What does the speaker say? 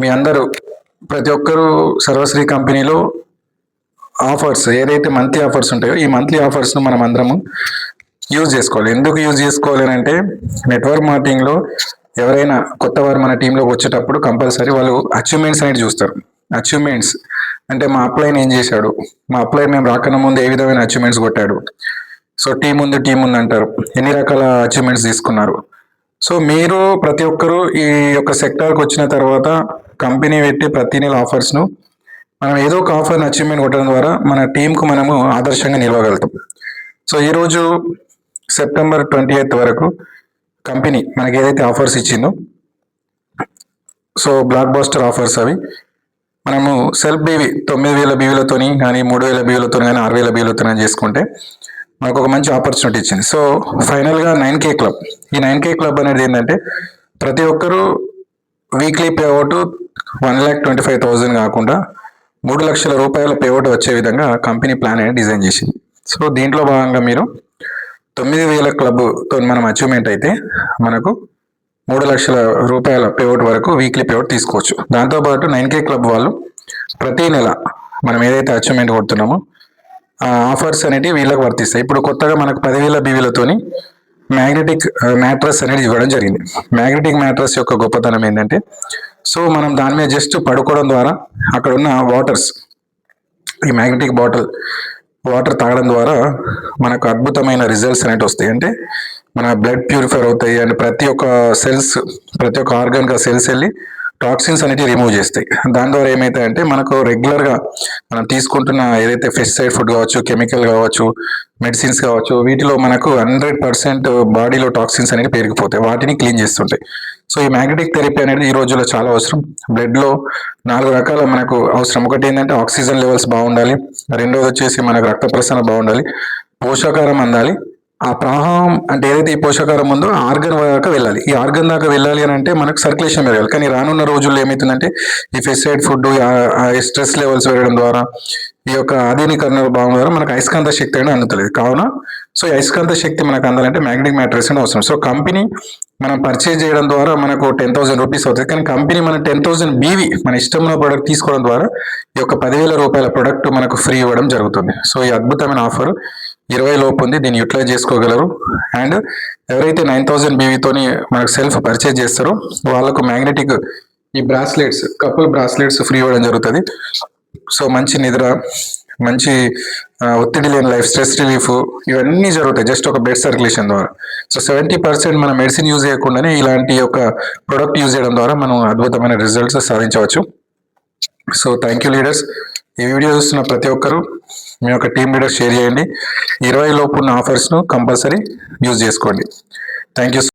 మీ అందరూ ప్రతి ఒక్కరూ సర్వశ్రీ కంపెనీలో ఆఫర్స్ ఏదైతే మంత్లీ ఆఫర్స్ ఉంటాయో ఈ మంత్లీ ఆఫర్స్ను మనం అందరము యూజ్ చేసుకోవాలి. ఎందుకు యూజ్ చేసుకోవాలి అని అంటే నెట్వర్క్ మార్కెటింగ్లో ఎవరైనా కొత్త వారు మన టీంలోకి వచ్చేటప్పుడు కంపల్సరీ వాళ్ళు అచీవ్మెంట్స్ అనేది చూస్తారు. అచీవ్మెంట్స్ అంటే మా అప్లైన్ ఏం చేశాడు? మా అప్లైన్ మేము రాకన్నా ముందు ఏ విధమైన అచీవ్మెంట్స్ కొట్టాడు? సో టీం ఉంది టీం ఉంది అంటారు. ఎన్ని రకాల అచీవ్మెంట్స్ తీసుకున్నారు? సో మీరు ప్రతి ఒక్కరూ ఈ యొక్క సెక్టార్కి వచ్చిన తర్వాత కంపెనీ పెట్టి ప్రతి నెల ఆఫర్స్ను మనం ఏదో ఒక ఆఫర్ని అచీవ్మెంట్ కొట్టడం ద్వారా మన టీంకు మనము ఆదర్శంగా నిలవగలుగుతాం. సో ఈరోజు సెప్టెంబర్ ట్వంటీ ఎయిత్ వరకు కంపెనీ మనకి ఏదైతే ఆఫర్స్ ఇచ్చిందో సో బ్లాక్ బాస్టర్ ఆఫర్స్ అవి మనము సెల్ఫ్ బీవీ తొమ్మిది వేల బీవీలతోని కానీ మూడు వేల బీవీలతో కానీ ఆరు వేల బీవీలతో కానీ చేసుకుంటే మనకు ఒక మంచి ఆపర్చునిటీ ఇచ్చింది. సో ఫైనల్గా నైన్ కే క్లబ్ ఈ నైన్ కే క్లబ్ అనేది ఏంటంటే ప్రతి ఒక్కరూ weekly payout one lakh twenty five thousand కాకుండా మూడు లక్షల రూపాయల పేఅవుట్ వచ్చే విధంగా కంపెనీ ప్లాన్ అనేది డిజైన్ చేసింది. సో దీంట్లో భాగంగా మీరు తొమ్మిది వేల క్లబ్తో మనం అచీవ్మెంట్ అయితే మనకు మూడు లక్షల రూపాయల పేఅవుట్ వరకు వీక్లీ పేఅవుట్ తీసుకోవచ్చు. దాంతోపాటు నైన్ కే క్లబ్ వాళ్ళు ప్రతి నెల మనం ఏదైతే అచీవ్మెంట్ కొడుతున్నామో ఆ ఆఫర్స్ అనేటివి వీళ్ళకి వర్తిస్తాయి. ఇప్పుడు కొత్తగా మనకు పదివేల బీవీలతోని మ్యాగ్నెటిక్ మ్యాట్రస్ అనేది ఇవ్వడం జరిగింది. మ్యాగ్నెటిక్ మ్యాట్రస్ యొక్క గొప్పతనం ఏంటంటే సో మనం దాని మీద జస్ట్ పడుకోవడం ద్వారా అక్కడ ఉన్న వాటర్స్ ఈ మ్యాగ్నెటిక్ బాటిల్ వాటర్ తాగడం ద్వారా మనకు అద్భుతమైన రిజల్ట్స్ అనేవి వస్తాయి. అంటే మన బ్లడ్ ప్యూరిఫైర్ అవుతాయి. అండ్ ప్రతి ఒక్క సెల్స్ ప్రతి ఒక్క ఆర్గాన్గా సెల్స్ వెళ్ళి టాక్సిన్స్ అనేవి రిమూవ్ చేస్తాయి. దాని ద్వారా ఏమైతే అంటే మనకు రెగ్యులర్గా మనం తీసుకుంటున్న ఏదైతే ఫెస్టిసైడ్ ఫుడ్ కావచ్చు కెమికల్ కావచ్చు మెడిసిన్స్ కావచ్చు వీటిలో మనకు హండ్రెడ్ పర్సెంట్ బాడీలో టాక్సిన్స్ అనేవి పెరిగిపోతాయి. వాటిని క్లీన్ చేస్తుంటాయి. సో ఈ మ్యాగ్నెటిక్ థెరపీ అనేది ఈ రోజుల్లో చాలా అవసరం. బ్లడ్లో నాలుగు రకాల మనకు అవసరం. ఒకటి ఏంటంటే ఆక్సిజన్ లెవెల్స్ బాగుండాలి. రెండోది వచ్చేసి మనకు రక్త ప్రసరణ బాగుండాలి. పోషకాహారం అందాలి. ఆ ప్రవాహం అంటే ఏదైతే ఈ పోషకాహారం ఉందో ఆర్గన్ దాకా వెళ్ళాలి. ఈ ఆర్గన్ దాకా వెళ్ళాలి అని అంటే మనకు సర్క్యులేషన్ పెరగాలి. కానీ రానున్న రోజుల్లో ఏమవుతుందంటే ఈ ఫెస్టైడ్ ఫుడ్ స్ట్రెస్ లెవెల్స్ పెరగడం ద్వారా ఈ యొక్క ఆధునీకరణ భావం ద్వారా మనకు అయస్కాంత శక్తి అనేది అందుతలేదు. కావున సో ఈ అయస్కాంత శక్తి మనకు అందాలంటే మ్యాగ్నెటిక్ మ్యాట్రిక్స్ అనేది అవసరం. సో కంపెనీ మనం పర్చేజ్ చేయడం ద్వారా మనకు టెన్ థౌసండ్ రూపీస్ అవుతుంది. కానీ కంపెనీ మన టెన్ థౌసండ్ బీవీ మన ఇష్టమైన ప్రోడక్ట్ తీసుకోవడం ద్వారా ఈ యొక్క పదివేల రూపాయల ప్రొడక్ట్ మనకు ఫ్రీ ఇవ్వడం జరుగుతుంది. సో ఈ అద్భుతమైన ఆఫర్ ఇరవై లోపు ఉంది దీన్ని యూటిలైజ్ చేసుకోగలరు. అండ్ ఎవరైతే నైన్ థౌజండ్ బీవీతోని మనకు సెల్ఫ్ పర్చేజ్ చేస్తారో వాళ్ళకు మ్యాగ్నెటిక్ ఈ బ్రాస్లెట్స్ కపుల్ బ్రాస్లెట్స్ ఫ్రీ ఇవ్వడం జరుగుతుంది. సో మంచి నిద్ర మంచి ఒత్తిడి లేని లైఫ్ స్ట్రెస్ రిలీఫ్ ఇవన్నీ జరుగుతాయి జస్ట్ ఒక బ్లడ్ సర్క్యులేషన్ ద్వారా. సో సెవెంటీ పర్సెంట్ మన మెడిసిన్ యూజ్ చేయకుండానే ఇలాంటి ఒక ప్రొడక్ట్ యూజ్ చేయడం ద్వారా మనం అద్భుతమైన రిజల్ట్స్ సాధించవచ్చు. So thank you leaders. ఈ వీడియో చూస్తున్న ప్రతి ఒక్కరూ మీ యొక్క టీం లీడర్ షేర్ చేయండి. ఇరవై లోపు ఉన్న ఆఫర్స్ను కంపల్సరీ యూజ్ చేసుకోండి. Thank you